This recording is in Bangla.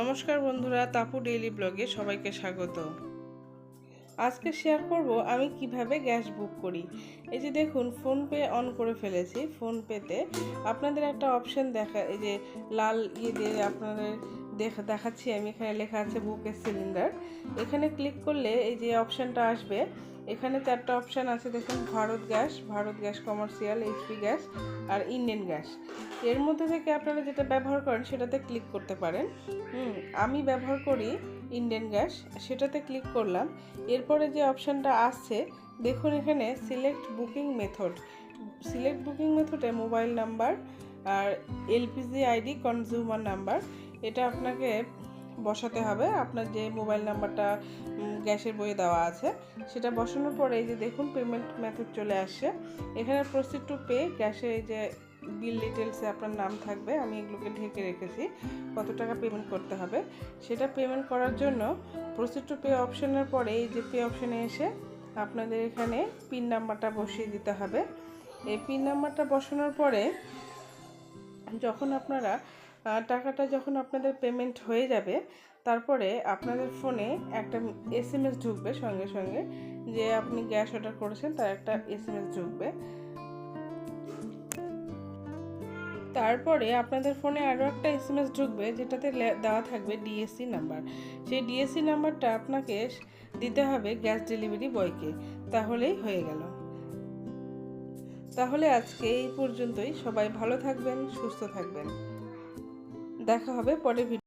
নমস্কার বন্ধুরা, তাপু ডেইলি ব্লগে সবাইকে স্বাগত। আজকে শেয়ার করব আমি কীভাবে গ্যাস বুক করি। এই যে দেখুন, ফোনপে অন করে ফেলেছি। ফোনপেতে আপনাদের একটা অপশন দেখা, এই যে লাল ইয়ে দিয়ে আপনাদের দেখা দেখাচ্ছি, আমি এখানে লেখা আছে বুকের সিলিন্ডার এখানে ক্লিক করলে এই যে অপশানটা আসবে। এখানে চারটা অপশান আছে, দেখুন, Bharat gas Bharat gas commercial HP gas আর ইন্ডিয়ান গ্যাস। এর মধ্যে থেকে আপনারা যেটা ব্যবহার করেন, সেটাতে ক্লিক করতে পারেন। হুম, আমি ব্যবহার করি ইন্ডিয়ান গ্যাস, সেটাতে ক্লিক করলাম। এরপরে যে অপশানটা আসছে, দেখুন এখানে select booking method select booking মেথডে মোবাইল নাম্বার আর এলপিজি আইডি কনজিউমার নাম্বার এটা আপনাকে বসাতে হবে। আপনার যে মোবাইল নাম্বারটা গ্যাসের বইয়ে দেওয়া আছে, সেটা বসানোর পরে এই যে দেখুন পেমেন্ট মেথড চলে আসছে। এখানে প্রসিড টু পে গ্যাসে যে বিল ডিটেলসে আপনার নাম থাকবে, আমি এগুলোকে ঢেকে রেখেছি, কত টাকা পেমেন্ট করতে হবে। সেটা পেমেন্ট করার জন্য প্রসিড টু পে অপশনের পরে এই যে পে অপশনে এসে আপনাদের এখানে পিন নাম্বারটা বসিয়ে দিতে হবে। এই পিন নাম্বারটা বসানোর পরে যখন আপনারা টাকাটা যখন আপনাদের পেমেন্ট হয়ে যাবে, তারপরে আপনাদের ফোনে একটা এস এম এস ঢুকবে সঙ্গে সঙ্গে যে আপনি গ্যাস অর্ডার করেছেন, তার একটা এস এম এস ঢুকবে। তারপরে আপনাদের ফোনে আরও একটা এস এম এস ঢুকবে, যেটাতে দেওয়া থাকবে ডিএসসি নাম্বার সেই ডিএসসি নাম্বারটা আপনাকে দিতে হবে গ্যাস ডেলিভারি বয়কে তাহলেই হয়ে গেল। তাহলে আজকে এই পর্যন্তই। সবাই ভালো থাকবেন, সুস্থ থাকবেন। দেখা হবে পরের ভিডিও